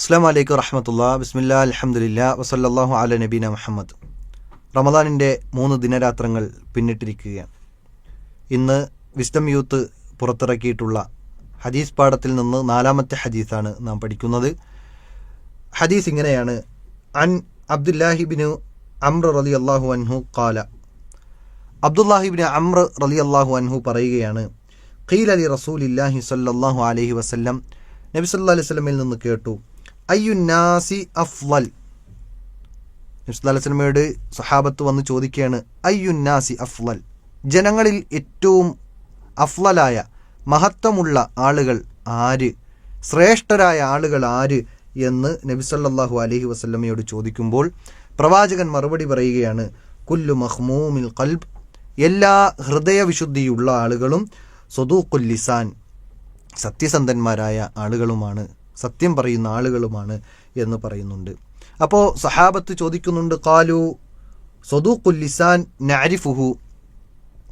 അസ്സാം വലൈക്കും വറഹമത്തുള്ള ബിസ്മില്ല അലഹമുല്ല വസല്ലാഹു അല നബീന മുഹമ്മദ്. റമദാനിന്റെ മൂന്ന് ദിനരാത്രങ്ങൾ പിന്നിട്ടിരിക്കുകയാണ്. ഇന്ന് വിസ്ഡം യൂത്ത് പുറത്തിറക്കിയിട്ടുള്ള ഹദീസ് പാഠത്തിൽ നിന്ന് നാലാമത്തെ ഹദീസാണ് നാം പഠിക്കുന്നത്. ഹദീസ് ഇങ്ങനെയാണ്. അൻ അബ്ദുല്ലാഹിബിന് അമ്ര റലി അള്ളാഹു അൻഹു കാല അബ്ദുല്ലാഹിബിന് അമ്ര റലി അള്ളാഹു അൻഹു പറയുകയാണ് ഖീൽ അലി റസൂൽ ഇല്ലാഹി സല്ലാഹു അലഹി വസല്ലം നബി സല്ലാ അലൈഹി സ്വലമിൽ നിന്ന് കേട്ടു അയ്യുന്നാസി അലൈഹി സ്വലമയോട് സഹാബത്ത് വന്ന് ചോദിക്കുകയാണ് അയ്യുന്നാസി അഫ്വൽ. ജനങ്ങളിൽ ഏറ്റവും അഫ്ലലായ മഹത്വമുള്ള ആളുകൾ ആര്? ശ്രേഷ്ഠരായ ആളുകൾ ആര്? എന്ന് നബി സല്ലല്ലാഹു അലൈഹി വസല്ലമയോട് ചോദിക്കുമ്പോൾ പ്രവാചകൻ മറുപടി പറയുകയാണ് കുല്ലു മഹ്മൂമിൽ കൽബ് എല്ലാ ഹൃദയവിശുദ്ധിയുള്ള ആളുകളും സ്വദൂഖുൽ ലിസാൻ സത്യസന്ധന്മാരായ ആളുകളുമാണ്. സത്യം പറയുന്ന ആളുകളുമാണ് എന്ന് പറയുന്നുണ്ട്. അപ്പോൾ സഹാബത്ത് ചോദിക്കുന്നുണ്ട് കാലു സ്വദൂഖുൽ ലിസാൻ നാരിഫുഹു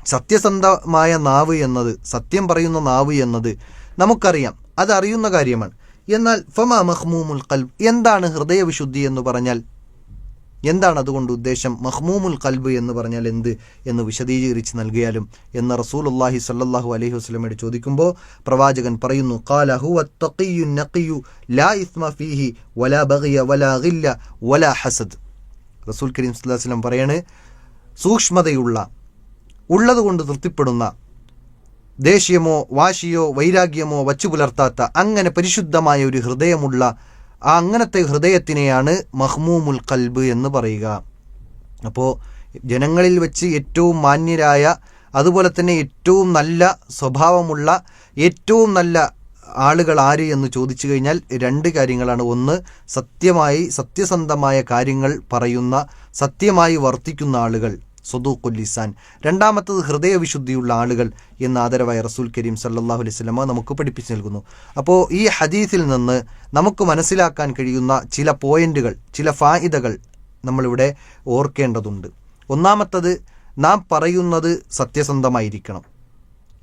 സത്യസന്ധമായ നാവ് എന്നത് സത്യം പറയുന്ന നാവ് എന്നത് നമുക്കറിയാം അതറിയുന്ന കാര്യമാണ്. എന്നാൽ ഫമ മഹ്മൂമുൽ കൽബ് എന്താണ് ഹൃദയവിശുദ്ധി എന്ന് പറഞ്ഞാൽ? എന്താണ് അതുകൊണ്ട് ഉദ്ദേശം മഹ്മൂമുൽ കൽബ് എന്ന് പറഞ്ഞാൽ എന്ത് എന്ന് വിശദീകരിച്ച് നൽകിയാലും? എന്ന് അള്ളാഹി സല്ലാഹു അലഹി വസ്ലമയോട് ചോദിക്കുമ്പോൾ പ്രവാചകൻ പറയുന്നു ലാ ഇസ്മ ഫീഹി വലാ ബഗിയ വലാ ഗില്ല വലാ ഹസദ്. റസൂൽ കരീം വസല്ലം പറയാണ് സൂക്ഷ്മതയുള്ള ഉള്ളതുകൊണ്ട് തൃപ്തിപ്പെടുന്ന ദേഷ്യമോ വാശിയോ വൈരാഗ്യമോ വച്ചു പുലർത്താത്ത അങ്ങനെ പരിശുദ്ധമായ ഒരു ഹൃദയമുള്ള ആ അങ്ങനത്തെ ഹൃദയത്തിനെയാണ് മഹ്മൂമുൽ കൽബ് എന്ന് പറയുക. അപ്പോൾ ജനങ്ങളിൽ വെച്ച് ഏറ്റവും മാന്യരായ അതുപോലെ തന്നെ ഏറ്റവും നല്ല സ്വഭാവമുള്ള ഏറ്റവും നല്ല ആളുകൾ ആര് എന്ന് ചോദിച്ചു കഴിഞ്ഞാൽ രണ്ട് കാര്യങ്ങളാണ്. ഒന്ന് സത്യമായി സത്യസന്ധമായ കാര്യങ്ങൾ പറയുന്ന സത്യമായി വർത്തിക്കുന്ന ആളുകൾ. സ്വദൂഖുൽ ലിസാൻ. രണ്ടാമത്തത് ഹൃദയവിശുദ്ധിയുള്ള ആളുകൾ എന്ന ആദരവായ റസൂൽ കരീം സല്ലാഹു അലൈഹി സ്വലമ നമുക്ക് പഠിപ്പിച്ചു നൽകുന്നു. അപ്പോൾ ഈ ഹദീസിൽ നിന്ന് നമുക്ക് മനസ്സിലാക്കാൻ കഴിയുന്ന ചില പോയിന്റുകൾ ചില ഫായിദകൾ നമ്മളിവിടെ ഓർക്കേണ്ടതുണ്ട്. ഒന്നാമത്തത് നാം പറയുന്നത് സത്യസന്ധമായിരിക്കണം.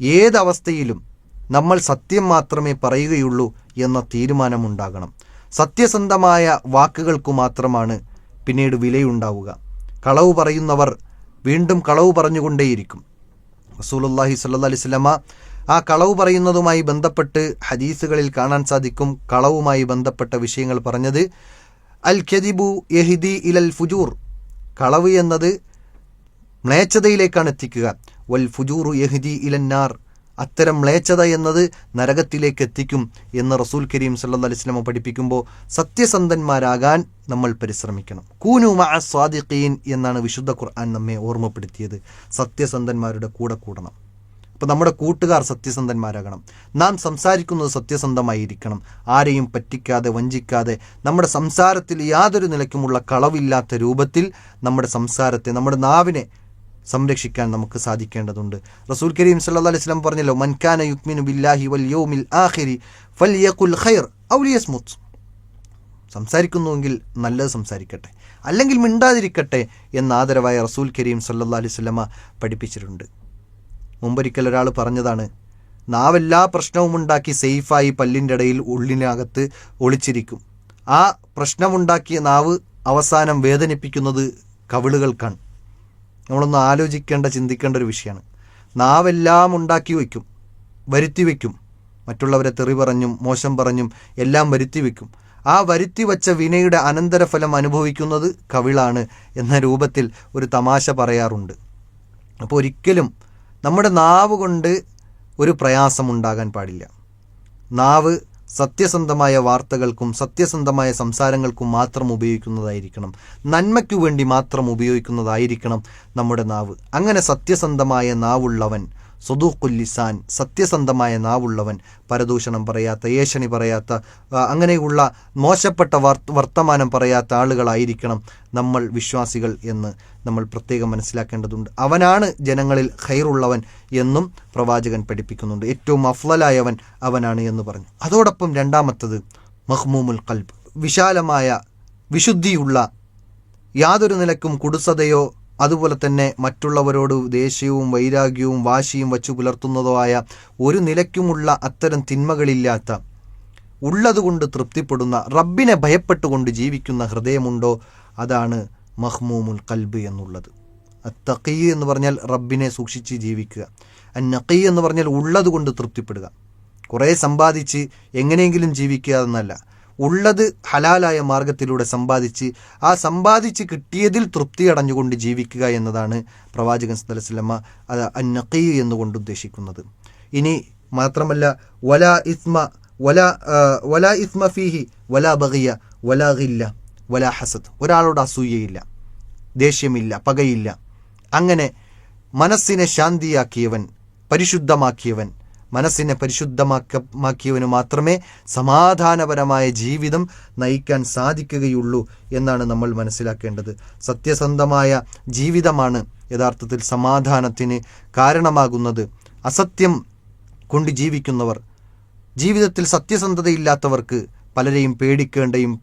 ഏതവസ്ഥയിലും നമ്മൾ സത്യം മാത്രമേ പറയുകയുള്ളൂ എന്ന തീരുമാനമുണ്ടാകണം. സത്യസന്ധമായ വാക്കുകൾക്കു മാത്രമാണ് പിന്നീട് വിലയുണ്ടാവുക. കളവ് പറയുന്നവർ വീണ്ടും കളവ് പറഞ്ഞുകൊണ്ടേയിരിക്കും. റസൂലുല്ലാഹി സല്ലാ അലൈഹി സ്വലമ ആ കളവ് പറയുന്നതുമായി ബന്ധപ്പെട്ട് ഹദീസുകളിൽ കാണാൻ സാധിക്കും കളവുമായി ബന്ധപ്പെട്ട വിഷയങ്ങൾ പറഞ്ഞത് അൽ ഖദിബു യഹിദി ഇലൽ ഫുജൂർ. കളവ് എന്നത് മ്ലേച്ഛതയിലേക്കാണ് എത്തിക്കുക. വൽ ഫുജൂറു യഹിദി ഇലന്നാർ അത്തരം മ്ലേച്ഛത എന്നത് നരകത്തിലേക്ക് എത്തിക്കും എന്ന് റസൂൽ കരീം സല്ലാ സ്വലമ പഠിപ്പിക്കുമ്പോൾ സത്യസന്ധന്മാരാകാൻ നമ്മൾ പരിശ്രമിക്കണം. കൂനു മഅ സ്വാദിഖീൻ എന്നാണ് വിശുദ്ധ ഖുർആൻ നമ്മെ ഓർമ്മപ്പെടുത്തിയത്. സത്യസന്ധന്മാരുടെ കൂടെ കൂടണം. അപ്പോൾ നമ്മുടെ കൂട്ടുകാർ സത്യസന്ധന്മാരാകണം. നാം സംസാരിക്കുന്നത് സത്യസന്ധമായിരിക്കണം. ആരെയും പറ്റിക്കാതെ വഞ്ചിക്കാതെ നമ്മുടെ സംസാരത്തിൽ യാതൊരു നിലയ്ക്കുമുള്ള കളവില്ലാത്ത രൂപത്തിൽ നമ്മുടെ സംസാരത്തെ നമ്മുടെ നാവിനെ സംരക്ഷിക്കാൻ നമുക്ക് സാധിക്കേണ്ടതുണ്ട്. റസൂൽ കരീം സല്ലാ അലൈഹി സ്വലം പറഞ്ഞല്ലോ മൻഖാന യുക്മിനു ബില്ലാഹി വൽ യോമിൽ ആഖിരി ഫൽ യഖുൽ ഖൈർ ഔലിയസ്മുത്ത് സംസാരിക്കുന്നുവെങ്കിൽ നല്ലത് സംസാരിക്കട്ടെ അല്ലെങ്കിൽ മിണ്ടാതിരിക്കട്ടെ എന്ന് ആദരവായ റസൂൽ കരീം സല്ലാ അലൈഹി സ്വലമ പഠിപ്പിച്ചിട്ടുണ്ട്. മുമ്പൊരിക്കൽ ഒരാൾ പറഞ്ഞതാണ് നാവെല്ലാ പ്രശ്നവും ഉണ്ടാക്കി സേഫായി പല്ലിന്റെ ഇടയിൽ ഉള്ളിനകത്ത് ഒളിച്ചിരിക്കും. ആ പ്രശ്നമുണ്ടാക്കിയ നാവ് അവസാനം വേദനിപ്പിക്കുന്നത് കവിളുകൾക്കാണ്. നമ്മളൊന്ന് ആലോചിക്കേണ്ട ചിന്തിക്കേണ്ട ഒരു വിഷയമാണ്. നാവെല്ലാം ഉണ്ടാക്കി വയ്ക്കും വരുത്തി വയ്ക്കും. മറ്റുള്ളവരെ തെറി പറഞ്ഞും മോശം പറഞ്ഞും എല്ലാം വരുത്തി വയ്ക്കും. ആ വരുത്തി വച്ച വിനയുടെ അനന്തരഫലം അനുഭവിക്കുന്നത് കവിളാണ് എന്ന രൂപത്തിൽ ഒരു തമാശ പറയാറുണ്ട്. അപ്പോൾ ഒരിക്കലും നമ്മുടെ നാവ് കൊണ്ട് ഒരു പ്രയാസം ഉണ്ടാകാൻ പാടില്ല. നാവ് സത്യസന്ധമായ വാർത്തകൾക്കും സത്യസന്ധമായ സംസാരങ്ങൾക്കും മാത്രം ഉപയോഗിക്കുന്നതായിരിക്കണം. നന്മയ്ക്കു വേണ്ടി മാത്രം ഉപയോഗിക്കുന്നതായിരിക്കണം നമ്മുടെ നാവ്. അങ്ങനെ സത്യസന്ധമായ നാവുള്ളവൻ സ്വദൂഖുല്ലിസാൻ സത്യസന്ധമായ നാവുള്ളവൻ പരദൂഷണം പറയാത്ത ഏഷണി പറയാത്ത അങ്ങനെയുള്ള മോശപ്പെട്ട വർത്തമാനം പറയാത്ത ആളുകളായിരിക്കണം നമ്മൾ വിശ്വാസികൾ എന്ന് നമ്മൾ പ്രത്യേകം മനസ്സിലാക്കേണ്ടതുണ്ട്. അവനാണ് ജനങ്ങളിൽ ഖൈറുള്ളവൻ എന്നും പ്രവാചകൻ പഠിപ്പിക്കുന്നുണ്ട്. ഏറ്റവും അഫ്ലലായവൻ അവനാണ് എന്ന് പറഞ്ഞു. അതോടൊപ്പം രണ്ടാമത്തത് മഹ്മൂമുൽ കൽബ് വിശാലമായ വിശുദ്ധിയുള്ള യാതൊരു നിലക്കും കുടുസതയോ അതുപോലെ തന്നെ മറ്റുള്ളവരോട് ദേഷ്യവും വൈരാഗ്യവും വാശിയും വച്ചു പുലർത്തുന്നതോ ആയ ഒരു നിലയ്ക്കുമുള്ള അത്തരം തിന്മകളില്ലാത്ത ഉള്ളതുകൊണ്ട് തൃപ്തിപ്പെടുന്ന റബ്ബിനെ ഭയപ്പെട്ടുകൊണ്ട് ജീവിക്കുന്ന ഹൃദയമുണ്ടോ? അതാണ് മഹ്മൂമുൽ കൽബ് എന്നുള്ളത്. അത്തഖീ എന്ന് പറഞ്ഞാൽ റബ്ബിനെ സൂക്ഷിച്ച് ജീവിക്കുക. അന്നഖീ എന്ന് പറഞ്ഞാൽ ഉള്ളതുകൊണ്ട് തൃപ്തിപ്പെടുക. കുറേ സമ്പാദിച്ച് എങ്ങനെയെങ്കിലും ജീവിക്കുക എന്നല്ല. ഉള്ളത് ഹലാലായ മാർഗത്തിലൂടെ സമ്പാദിച്ച് ആ സമ്പാദിച്ച് കിട്ടിയതിൽ തൃപ്തി അടഞ്ഞുകൊണ്ട് ജീവിക്കുക എന്നതാണ് പ്രവാചകൻ സലസ്ലമ്മ അത് അന്നഖീ എന്നുകൊണ്ട് ഉദ്ദേശിക്കുന്നത്. ഇനി മാത്രമല്ല വല ഇസ്മ വല വല ഇസ്മ ഫീഹി വല ബഗിയ വല ഗില്ല വല ഹസദ്. ഒരാളോട് അസൂയയില്ല ദേഷ്യമില്ല പകയില്ല. അങ്ങനെ മനസ്സിനെ ശാന്തിയാക്കിയവൻ പരിശുദ്ധമാക്കിയവൻ മനസ്സിനെ പരിശുദ്ധമാക്കമാക്കിയവന് മാത്രമേ സമാധാനപരമായ ജീവിതം നയിക്കാൻ സാധിക്കുകയുള്ളൂ എന്നാണ് നമ്മൾ മനസ്സിലാക്കേണ്ടത്. സത്യസന്ധമായ ജീവിതമാണ് യഥാർത്ഥത്തിൽ സമാധാനത്തിന് കാരണമാകുന്നത്. അസത്യം കൊണ്ട് ജീവിക്കുന്നവർ ജീവിതത്തിൽ സത്യസന്ധതയില്ലാത്തവർക്ക് പലരെയും പേടിക്കേണ്ടയും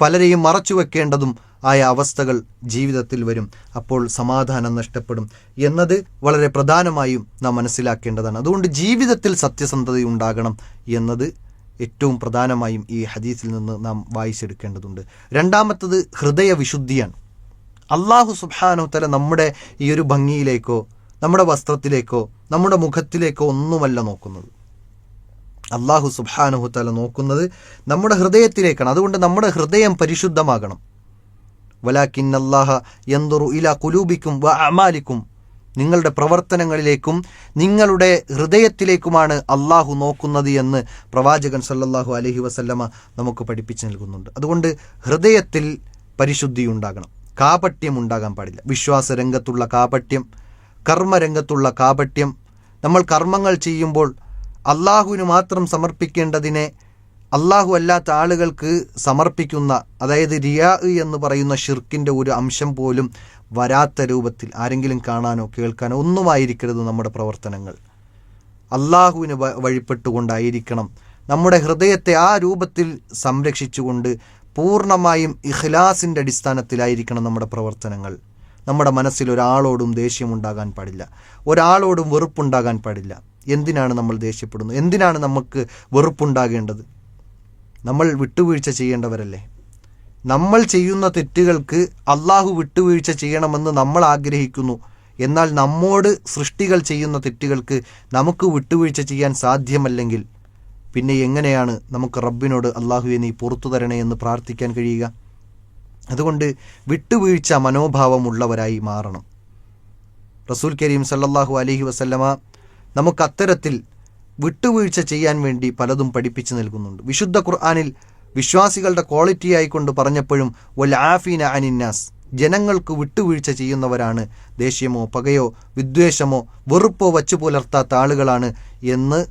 പലരെയും മറച്ചു വെക്കേണ്ടതും ആയ അവസ്ഥകൾ ജീവിതത്തിൽ വരും. അപ്പോൾ സമാധാനം നഷ്ടപ്പെടും എന്നത് വളരെ പ്രധാനമായും നാം മനസ്സിലാക്കേണ്ടതാണ്. അതുകൊണ്ട് ജീവിതത്തിൽ സത്യസന്ധത ഉണ്ടാകണം എന്നത് ഏറ്റവും പ്രധാനമായും ഈ ഹദീസിൽ നിന്ന് നാം വായിച്ചെടുക്കേണ്ടതുണ്ട്. രണ്ടാമത്തത് ഹൃദയവിശുദ്ധിയാണ്. അള്ളാഹു സുബ്ഹാനഹു തല നമ്മുടെ ഈ ഒരു ഭംഗിയിലേക്കോ നമ്മുടെ വസ്ത്രത്തിലേക്കോ നമ്മുടെ മുഖത്തിലേക്കോ ഒന്നുമല്ല നോക്കുന്നത്. അള്ളാഹു സുബ്ഹാനഹു തല നോക്കുന്നത് നമ്മുടെ ഹൃദയത്തിലേക്കാണ്. അതുകൊണ്ട് നമ്മുടെ ഹൃദയം പരിശുദ്ധമാകണം. വലാക്കിൻ യന്തുറു ഇല കുലൂബിക്കും വ അമാലിക്കും. നിങ്ങളുടെ പ്രവർത്തനങ്ങളിലേക്കും നിങ്ങളുടെ ഹൃദയത്തിലേക്കുമാണ് അള്ളാഹു നോക്കുന്നത് എന്ന് പ്രവാചകൻ സല്ലാഹു അലഹി വസല്ലമ നമുക്ക് പഠിപ്പിച്ചു നൽകുന്നുണ്ട്. അതുകൊണ്ട് ഹൃദയത്തിൽ പരിശുദ്ധി ഉണ്ടാകണം. കാപട്യം ഉണ്ടാകാൻ പാടില്ല. വിശ്വാസ രംഗത്തുള്ള കാപട്യം കർമ്മരംഗത്തുള്ള കാപട്യം നമ്മൾ കർമ്മങ്ങൾ ചെയ്യുമ്പോൾ അള്ളാഹുവിന് മാത്രം സമർപ്പിക്കേണ്ടതിനെ അള്ളാഹു അല്ലാത്ത ആളുകൾക്ക് സമർപ്പിക്കുന്ന അതായത് റിയാ എന്ന് പറയുന്ന ഷിർക്കിന്റെ ഒരു അംശം പോലും വരാത്ത രൂപത്തിൽ ആരെങ്കിലും കാണാനോ കേൾക്കാനോ ഒന്നുമായിരിക്കരുത് നമ്മുടെ പ്രവർത്തനങ്ങൾ. അള്ളാഹുവിന് വഴിപ്പെട്ടുകൊണ്ടായിരിക്കണം നമ്മുടെ ഹൃദയത്തെ ആ രൂപത്തിൽ സംരക്ഷിച്ചുകൊണ്ട് പൂർണമായും ഇഖ്ലാസിന്റെ അടിസ്ഥാനത്തിലായിരിക്കണം നമ്മുടെ പ്രവർത്തനങ്ങൾ. നമ്മുടെ മനസ്സിൽ ഒരാളോടും ദേഷ്യമുണ്ടാകാൻ പാടില്ല. ഒരാളോടും വെറുപ്പുണ്ടാകാൻ പാടില്ല. എന്തിനാണ് നമ്മൾ ദേഷ്യപ്പെടുന്നത്? എന്തിനാണ് നമുക്ക് വെറുപ്പുണ്ടാകേണ്ടത്? നമ്മൾ വിട്ടുവീഴ്ച ചെയ്യേണ്ടവരല്ലേ? നമ്മൾ ചെയ്യുന്ന തെറ്റുകൾക്ക് അള്ളാഹു വിട്ടുവീഴ്ച ചെയ്യണമെന്ന് നമ്മൾ ആഗ്രഹിക്കുന്നു. എന്നാൽ നമ്മോട് സൃഷ്ടികൾ ചെയ്യുന്ന തെറ്റുകൾക്ക് നമുക്ക് വിട്ടുവീഴ്ച ചെയ്യാൻ സാധ്യമല്ലെങ്കിൽ പിന്നെ എങ്ങനെയാണ് നമുക്ക് റബ്ബിനോട് അള്ളാഹുവെ നീ പുറത്തു തരണേ എന്ന് പ്രാർത്ഥിക്കാൻ കഴിയുക? അതുകൊണ്ട് വിട്ടുവീഴ്ച മനോഭാവമുള്ളവരായി മാറണം. റസൂൽ കരീം സല്ലാഹു അലഹി വസല്ലമ നമുക്ക് അത്തരത്തിൽ വിട്ടുവീഴ്ച ചെയ്യാൻ വേണ്ടി പലതും പഠിപ്പിച്ചു നൽകുന്നുണ്ട്. വിശുദ്ധ ഖുർആാനിൽ വിശ്വാസികളുടെ ക്വാളിറ്റി ആയിക്കൊണ്ട് പറഞ്ഞപ്പോഴും വൽ ആഫീന അനിന്നാസ്. ജനങ്ങൾക്ക് വിട്ടുവീഴ്ച ചെയ്യുന്നവരാണ്. ദേഷ്യമോ പകയോ വിദ്വേഷമോ വെറുപ്പോ വച്ചു പുലർത്താത്ത ആളുകളാണ് എന്ന്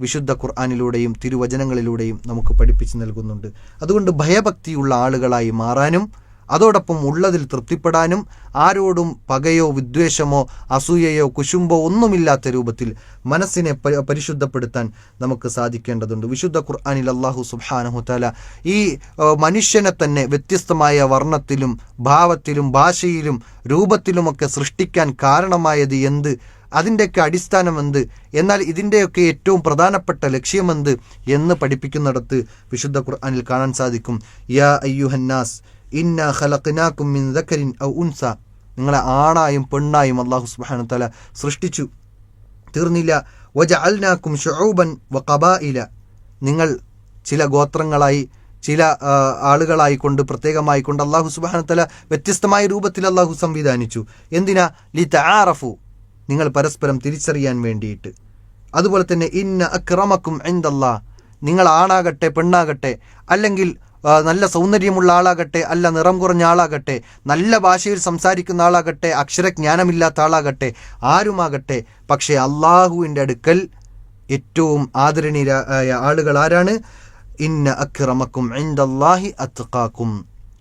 വിശുദ്ധ ഖുർആാനിലൂടെയും തിരുവചനങ്ങളിലൂടെയും നമുക്ക് പഠിപ്പിച്ചു നൽകുന്നുണ്ട്. അതുകൊണ്ട് ഭയഭക്തിയുള്ള ആളുകളായി മാറാനും അതോടൊപ്പം ഉള്ളതിൽ തൃപ്തിപ്പെടാനും ആരോടും പകയോ വിദ്വേഷമോ അസൂയയോ കുശുമ്പോ ഒന്നുമില്ലാത്ത രൂപത്തിൽ മനസ്സിനെ പരിശുദ്ധപ്പെടുത്താൻ നമുക്ക് സാധിക്കേണ്ടതുണ്ട്. വിശുദ്ധ ഖുർആാനിൽ അള്ളാഹു സുബാനഹുത്താല ഈ മനുഷ്യനെ തന്നെ വ്യത്യസ്തമായ വർണത്തിലും ഭാവത്തിലും ഭാഷയിലും രൂപത്തിലുമൊക്കെ സൃഷ്ടിക്കാൻ കാരണമായത് എന്ത്? അതിന്റെയൊക്കെ അടിസ്ഥാനം എന്ത്? എന്നാൽ ഇതിന്റെയൊക്കെ ഏറ്റവും പ്രധാനപ്പെട്ട ലക്ഷ്യമെന്ത് എന്ന് പഠിപ്പിക്കുന്നിടത്ത് വിശുദ്ധ ഖുർആാനിൽ കാണാൻ സാധിക്കും. യാ അയ്യുഹന്നാസ് ഇന്ന ഖലഖ്നാകും മിൻ ദക്കരിൻ ഔ ഉൻസ. നിങ്ങളെ ആണായും പെണ്ണായും അള്ളാഹു സുബ്ഹാനഹു തആല സൃഷ്ടിച്ചു. തീർന്നില്ല. വജഅൽനാകും ഷുഊബൻ വഖബായില നിങ്ങൾ ചില ഗോത്രങ്ങളായി ചില ആളുകളായി കൊണ്ട് പ്രത്യേകമായി കൊണ്ട് അള്ളാഹു സുബ്ഹാനഹു തആല വ്യത്യസ്തമായ രൂപത്തിൽ അള്ളാഹു സംവിധാനിച്ചു. എന്തിനാ? ലി തആറഫു നിങ്ങൾ പരസ്പരം തിരിച്ചറിയാൻ വേണ്ടിയിട്ട്. അതുപോലെ തന്നെ ഇന്ന അക്രമക്കും എന്തല്ലാ നിങ്ങൾ ആണാകട്ടെ പെണ്ണാകട്ടെ അല്ലെങ്കിൽ നല്ല സൗന്ദര്യമുള്ള ആളാകട്ടെ അല്ല നിറം കുറഞ്ഞ ആളാകട്ടെ നല്ല ഭാഷയിൽ സംസാരിക്കുന്ന ആളാകട്ടെ അക്ഷരജ്ഞാനമില്ലാത്ത ആളാകട്ടെ ആരുമാകട്ടെ പക്ഷേ അള്ളാഹുവിന്റെ അടുക്കൽ ഏറ്റവും ആദരണീയരായ ആളുകൾ ആരാണ്? ഇന്ന അക്രമക്കും അല്ലാഹി അത്കാക്കും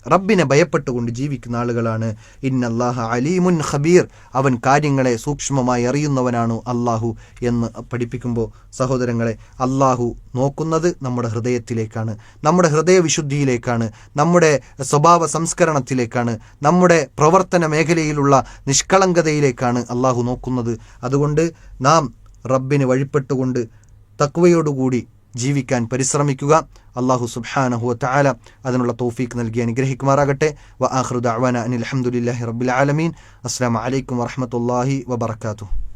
റബ്ബിനെ ഭയപ്പെട്ടുകൊണ്ട് ജീവിക്കുന്ന ആളുകളാണ്. ഇന്നല്ലാഹ അലീമുൻ ഖബീർ. അവൻ കാര്യങ്ങളെ സൂക്ഷ്മമായി അറിയുന്നവനാണ് അള്ളാഹു എന്ന് പഠിപ്പിക്കുമ്പോൾ സഹോദരങ്ങളെ അള്ളാഹു നോക്കുന്നത് നമ്മുടെ ഹൃദയത്തിലേക്കാണ് നമ്മുടെ ഹൃദയവിശുദ്ധിയിലേക്കാണ് നമ്മുടെ സ്വഭാവ സംസ്കരണത്തിലേക്കാണ് നമ്മുടെ പ്രവർത്തന മേഖലയിലുള്ള നിഷ്കളങ്കതയിലേക്കാണ് അള്ളാഹു നോക്കുന്നത്. അതുകൊണ്ട് നാം റബ്ബിന് വഴിപ്പെട്ടുകൊണ്ട് തക്വയോടുകൂടി ജീവിക്കാൻ പരിശ്രമിക്കുക. അള്ളാഹു സുബ്ഹാനഹു തആല അതിനുള്ള തൗഫീക്ക് നൽകി അനുഗ്രഹിക്കുമാറാകട്ടെ. വ ആഖിറു ദഅവാന അനിൽ ഹംദുലില്ലാഹി റബ്ബിൽ ആലമീൻ. അസ്സലാമു അലൈക്കും വറഹ്മത്തുള്ളാഹി വബറകാതുഹു.